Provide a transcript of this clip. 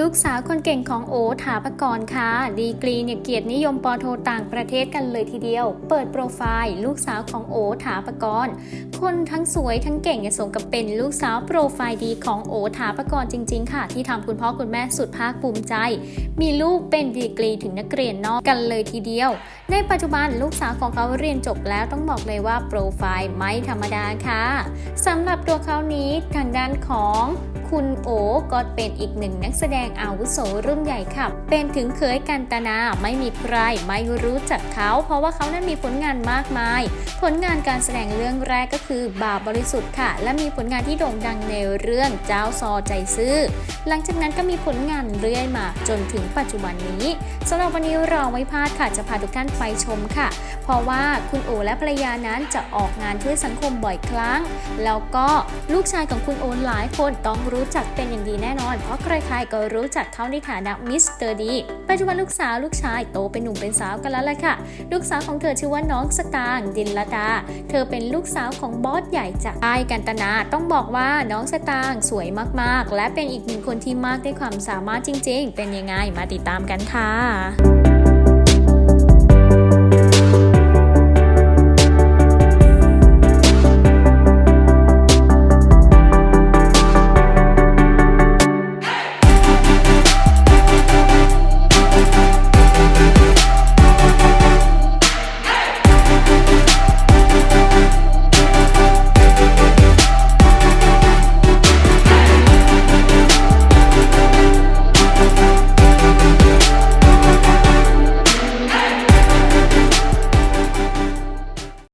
ลูกสาวคนเก่งของโอถาปกรณ์ค่ะ ดีกรีเนี่ยเกียรตินิยมปอโทต่างประเทศกันเลยทีเดียว เปิดโปรไฟล์ ลูกสาวของโอถาปกรณ์ คนทั้งสวยทั้งเก่งเนี่ยสมกับเป็นลูกสาวโปรไฟล์ดีของโอถาปกรณ์จริง ๆ ค่ะ ที่ทำคุณพ่อคุณแม่สุดภาคภูมิใจ มีลูกเป็นดีกรีถึงนักเรียนนอกกันเลยทีเดียว ในปัจจุบันลูกสาวของเขาเรียนจบแล้วต้องบอกเลยว่าโปรไฟล์ไม่ธรรมดาค่ะสำหรับตัวเขานี้ทางด้านของคุณโอก็เป็นอีกหนึ่งนักแสดงอาวุโสรุ่นใหญ่ค่ะเป็นถึงเคยกันตนาไม่มีใครไม่รู้จักเขา เพราะว่าเขานั้นมีผลงานมากมาย ผลงานการแสดงเรื่องแรกก็คือบาบริสุทธิ์ค่ะ และมีผลงานที่โด่งดังในเรื่องเจ้าซอใจซื่อ หลังจากนั้นก็มีผลงานเรื่อยมาจนถึงปัจจุบันนี้สำหรับวันนี้เราไม่พลาดค่ะจะพาทุกท่านไปชมค่ะ เพราะว่าคุณโอและภรรยานั้นจะออกงานช่วยสังคมบ่อยครั้ง แล้วก็ลูกชายของคุณโอหลายคนต้องรู้จักเป็นอย่างดีแน่นอน เพราะใครๆก็รู้รู้จักเขาในฐานะมิสเตอร์ดีปัจจุบันลูกสาวลูกชายโตเป็นหนุ่มเป็นสาวกันแล้วล่ะค่ะ ลูกสาวของเธอชื่อว่าน้องสตางดินลดา เธอเป็นลูกสาวของบอสใหญ่จากไอกันตนา ต้องบอกว่าน้องสตางค์สวยมากๆ และเป็นอีกหนึ่งคนที่มากด้วยความสามารถจริง ๆ เป็นยังไงมาติดตามกันค่ะ